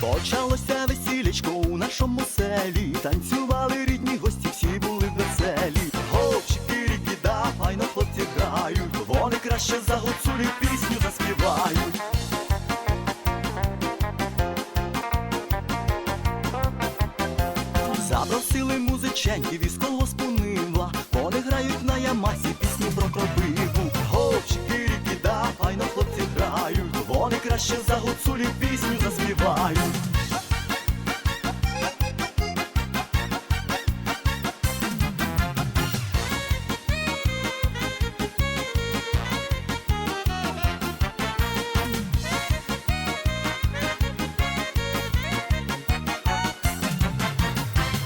Почалося весілечко у нашому селі. Танцювали рідні гості, всі були веселі. Хлопчики, ріки, файно хлопці грають. Вони краще за гуцулі пісню заспівають. Запросили музиченьків із колгоспу Нива Вони грають на ямасі Вони краще за гуцулі пісню заспівають.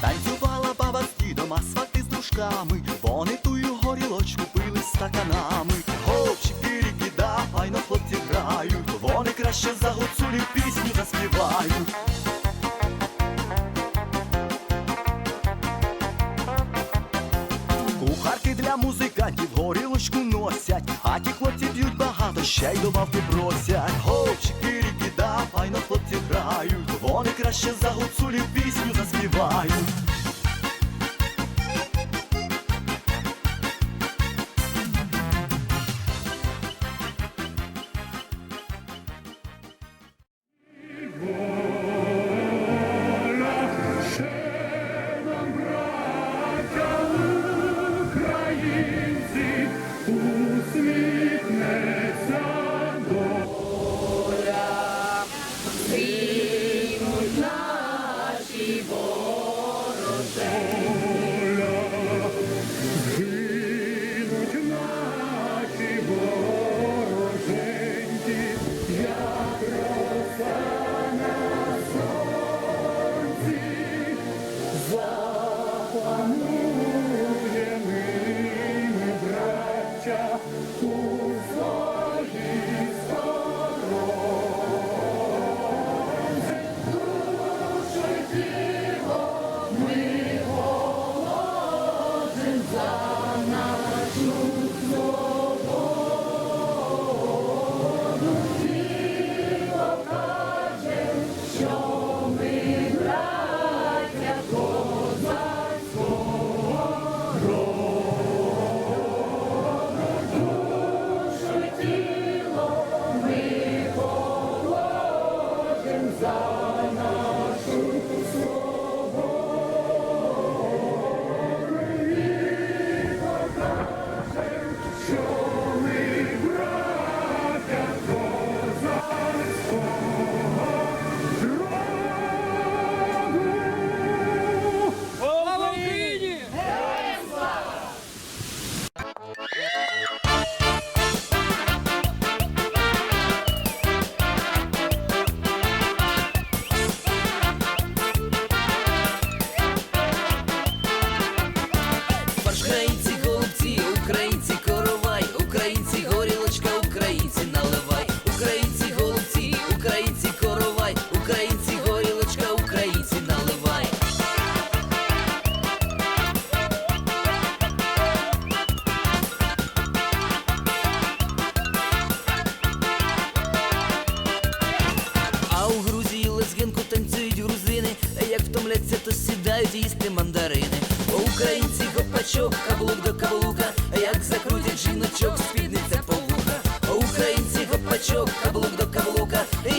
Танцювала баба з дідом, а з дружками. Вони тую горілочку пили стаканами краще за гуцулі пісню заспівають Кухарки для музикантів горілочку носять, а ті хлопці п'ють багато, ще й добавки просять. Хлопчики, ріки, да, файно хлопці грають, вони краще за гуцулі пісню заспівають.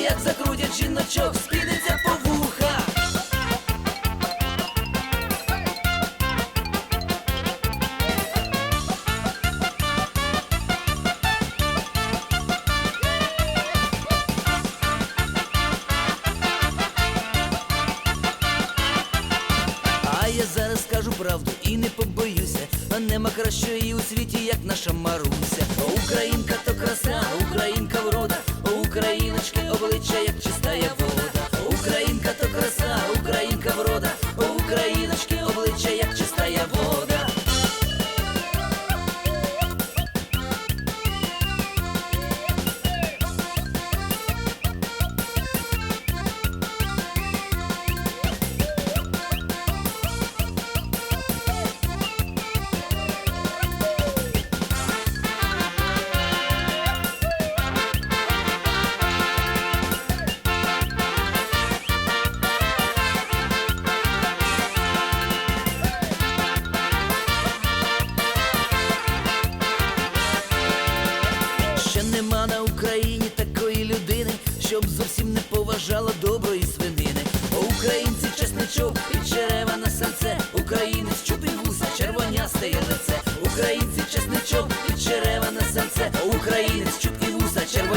Як закрутять жіночок, спідниця по вуха. А я зараз скажу правду і не побоюся. А нема кращої у світі, як наша Маруся. Українка то краса,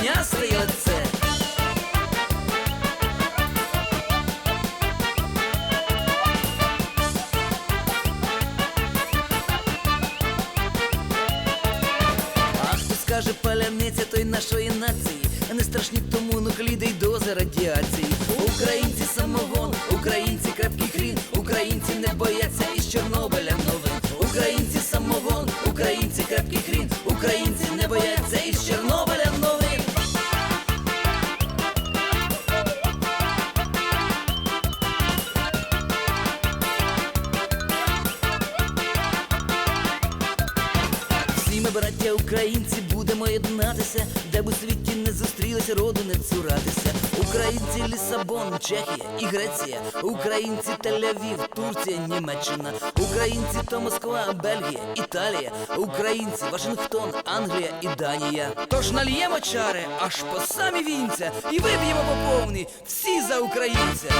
є лице. А хто скаже паляниця той нашої нації, не страшні тому нукліди й дози радіації. Всі українці, будемо єднатися, де б у світі не зустрілися, роду не цуратися. Українці Лісабон, Чехія і Греція, українці Тель-Авів, Турція, Німеччина, українці то Москва, Бельгія, Італія, українці Вашингтон, Англія і Данія. Тож нальємо чари аж по самі вінця і виб'ємо по повній всі за українця.